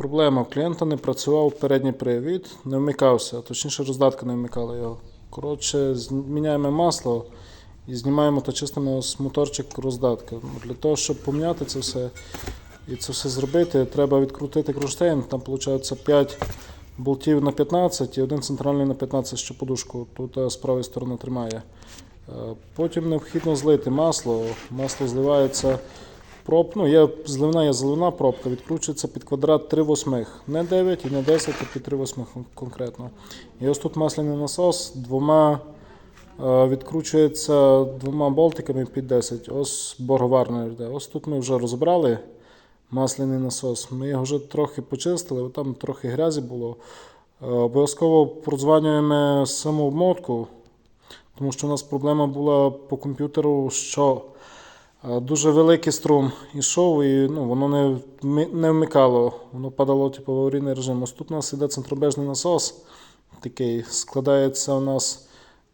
Проблема. Клієнта не працював передній привід, не вмикався, точніше роздатка не вмикала його. Коротше, зміняємо масло і знімаємо та чистимо ось моторчик роздатки. Ну, Для того, щоб поміняти це все і це все зробити, треба відкрутити кронштейн. Там виходить 5 болтів на 15 і один центральний на 15, що подушку тут е, з правої сторони тримає. Е, Потім необхідно злити масло. Масло зливається проб, ну, є зливна, є зливна пробка, відкручується під квадрат 3 восьмих. Не 9 і не 10, а під 3 восьмих конкретно. І ось тут масляний насос двома е, відкручується двома болтиками під 10. Ось бороварна йде. Ось тут ми вже розібрали масляний насос. Ми його вже трохи почистили, там трохи грязі було. Е, Обов'язково продзванюємо саму обмотку, тому що у нас проблема була по комп'ютеру, що дуже великий струм йшов, і ну, воно не, не вмикало, воно падало типу, в аварійний режим. Ось тут у нас іде центробежний насос, такий складається у нас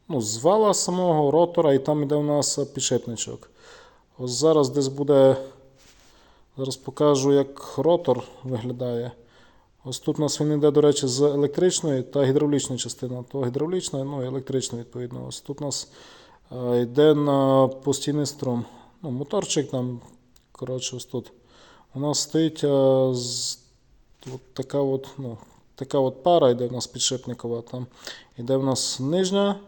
ну, з вала самого ротора, і там іде у нас підшипничок. Ось зараз десь буде. Зараз покажу, як ротор виглядає. Ось тут у нас він йде, до речі, з електричної та гідравлічної частини. То гідравлічна, ну і електрична, відповідно. Ось тут у нас йде на постійний струм. Ну, моторчик там, коротше, ось тут. У нас стоїть е, з, от така, от, ну, така от пара йде у нас підшипникова. Там йде у нас нижня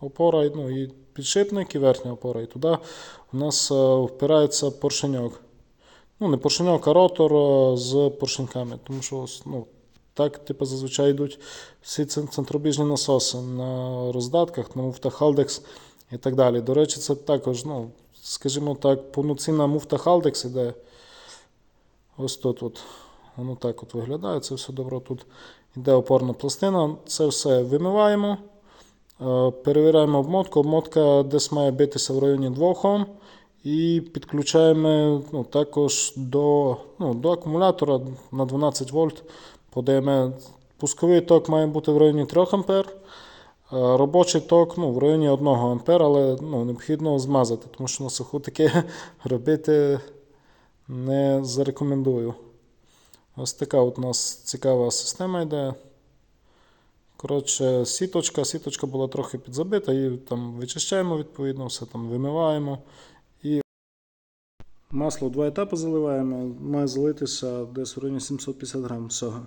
опора, ну, і підшипник, і верхня опора. І туди у нас е, впирається поршеньок. Ну, не поршеньок, а ротор е, з поршеньками. Тому що ось, ну, так типу, зазвичай йдуть всі центробіжні насоси на роздатках, на муфта Haldex і так далі. До речі, це також, ну, скажімо так, повноцінна муфта Haldex іде. Ось тут от. Воно так от виглядає. Це все добре. Тут йде опорна пластина. Це все вимиваємо. Е, Перевіряємо обмотку. Обмотка десь має битися в районі 2 Ом. І підключаємо ну, також до, ну, до акумулятора на 12 вольт. Подаємо. Пусковий ток має бути в районі 3 А. Робочий ток ну, в районі 1 А, але ну, необхідно змазати, тому що на суху таке робити не зарекомендую. Ось така от у нас цікава система йде. Коротше, сіточка, сіточка була трохи підзабита, її там вичищаємо відповідно, все там вимиваємо. І масло в два етапи заливаємо, має залитися десь в районі 750 грам всього.